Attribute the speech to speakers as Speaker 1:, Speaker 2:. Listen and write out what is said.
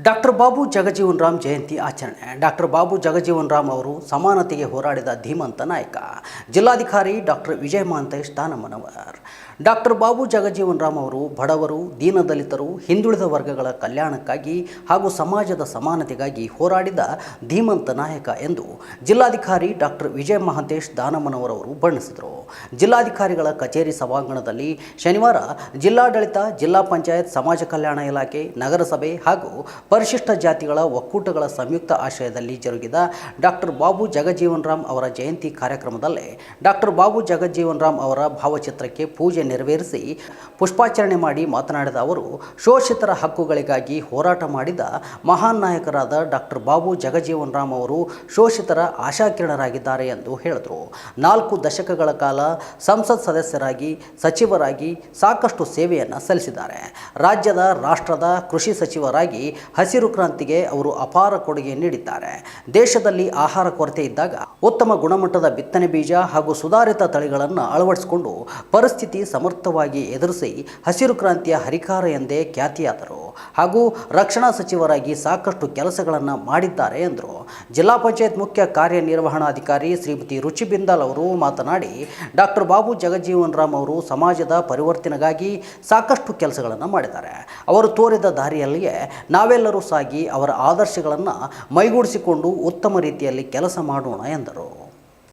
Speaker 1: Doctor Babu Jagjivan Ram Jayanti ಆಚರಣೆ. Doctor Babu Jagjivan Ram ಅವರು ಸಮಾನತೆಗೆ ಹೋರಾಡಿದ ಧೀಮಂತ ನಾಯಕ. ಜಿಲ್ಲಾಧಿಕಾರಿ ಡಾಕ್ಟರ್ ವಿಜಯ ಮಹಂತೇಶ್ ದಾನಮ್ಮನವರ್ ಡಾಕ್ಟರ್ ಬಾಬು ಜಗಜೀವನ್ ರಾಮ್ ಅವರು ಬಡವರು, ದೀನದಲಿತರು, ಹಿಂದುಳಿದ ವರ್ಗಗಳ ಕಲ್ಯಾಣಕ್ಕಾಗಿ ಹಾಗೂ ಸಮಾಜದ ಸಮಾನತೆಗಾಗಿ ಹೋರಾಡಿದ ಧೀಮಂತ ನಾಯಕ ಎಂದು ಜಿಲ್ಲಾಧಿಕಾರಿ ಡಾಕ್ಟರ್ ವಿಜಯ ಮಹಂತೇಶ್ ದಾನಮನವರವರು ಬಣ್ಣಿಸಿದರು. ಜಿಲ್ಲಾಧಿಕಾರಿಗಳ ಕಚೇರಿ ಸಭಾಂಗಣದಲ್ಲಿ ಶನಿವಾರ ಜಿಲ್ಲಾಡಳಿತ, ಜಿಲ್ಲಾ ಪಂಚಾಯತ್, ಸಮಾಜ ಕಲ್ಯಾಣ ಇಲಾಖೆ, ನಗರಸಭೆ ಹಾಗೂ ಪರಿಶಿಷ್ಟ ಜಾತಿಗಳ ಒಕ್ಕೂಟಗಳ ಸಂಯುಕ್ತ ಆಶ್ರಯದಲ್ಲಿ ಜರುಗಿದ ಡಾಕ್ಟರ್ ಬಾಬು ಜಗಜೀವನ್ ರಾಮ್ ಅವರ ಜಯಂತಿ ಕಾರ್ಯಕ್ರಮದಲ್ಲಿ ಡಾಕ್ಟರ್ ಬಾಬು ಜಗಜೀವನ್ ರಾಮ್ ಅವರ ಭಾವಚಿತ್ರಕ್ಕೆ ಪೂಜೆ ನೆರವೇರಿಸಿ ಪುಷ್ಪಾಚರಣೆ ಮಾಡಿ ಮಾತನಾಡಿದ ಅವರು, ಶೋಷಿತರ ಹಕ್ಕುಗಳಿಗಾಗಿ ಹೋರಾಟ ಮಾಡಿದ ಮಹಾನ್ ನಾಯಕರಾದ ಡಾಕ್ಟರ್ ಬಾಬು ಜಗಜೀವನ್ ರಾಮ್ ಅವರು ಶೋಷಿತರ ಆಶಾಕಿರಣರಾಗಿದ್ದಾರೆ ಎಂದು ಹೇಳಿದರು. ನಾಲ್ಕು ದಶಕಗಳ ಕಾಲ ಸಂಸತ್ ಸದಸ್ಯರಾಗಿ, ಸಚಿವರಾಗಿ ಸಾಕಷ್ಟು ಸೇವೆಯನ್ನು ಸಲ್ಲಿಸಿದ್ದಾರೆ. ರಾಜ್ಯದ, ರಾಷ್ಟ್ರದ ಕೃಷಿ ಸಚಿವರಾಗಿ ಹಸಿರು ಕ್ರಾಂತಿಗೆ ಅವರು ಅಪಾರ ಕೊಡುಗೆ ನೀಡಿದ್ದಾರೆ. ದೇಶದಲ್ಲಿ ಆಹಾರ ಕೊರತೆ ಇದ್ದಾಗ ಉತ್ತಮ ಗುಣಮಟ್ಟದ ಬಿತ್ತನೆ ಬೀಜ ಹಾಗೂ ಸುಧಾರಿತ ತಳಿಗಳನ್ನು ಅಳವಡಿಸಿಕೊಂಡು ಪರಿಸ್ಥಿತಿ ಸಮರ್ಥವಾಗಿ ಎದುರಿಸಿ ಹಸಿರು ಕ್ರಾಂತಿಯ ಹರಿಕಾರ ಎಂದೇ ಖ್ಯಾತಿಯಾದರು. ಹಾಗೂ ರಕ್ಷಣಾ ಸಚಿವರಾಗಿ ಸಾಕಷ್ಟು ಕೆಲಸಗಳನ್ನು ಮಾಡಿದ್ದಾರೆ ಎಂದರು. ಜಿಲ್ಲಾ ಪಂಚಾಯತ್ ಮುಖ್ಯ ಕಾರ್ಯನಿರ್ವಹಣಾಧಿಕಾರಿ ಶ್ರೀಮತಿ ರುಚಿ ಬಿಂದಾಲ್ ಅವರು ಮಾತನಾಡಿ, ಡಾಕ್ಟರ್ ಬಾಬು ಜಗಜೀವನ್ ರಾಮ್ ಅವರು ಸಮಾಜದ ಪರಿವರ್ತನೆಗಾಗಿ ಸಾಕಷ್ಟು ಕೆಲಸಗಳನ್ನು ಮಾಡಿದ್ದಾರೆ. ಅವರು ತೋರಿದ ದಾರಿಯಲ್ಲಿಯೇ ನಾವೆಲ್ಲರೂ ಸಾಗಿ ಅವರ ಆದರ್ಶಗಳನ್ನು ಮೈಗೂಡಿಸಿಕೊಂಡು ಉತ್ತಮ ರೀತಿಯಲ್ಲಿ ಕೆಲಸ ಮಾಡೋಣ ಎಂದರು.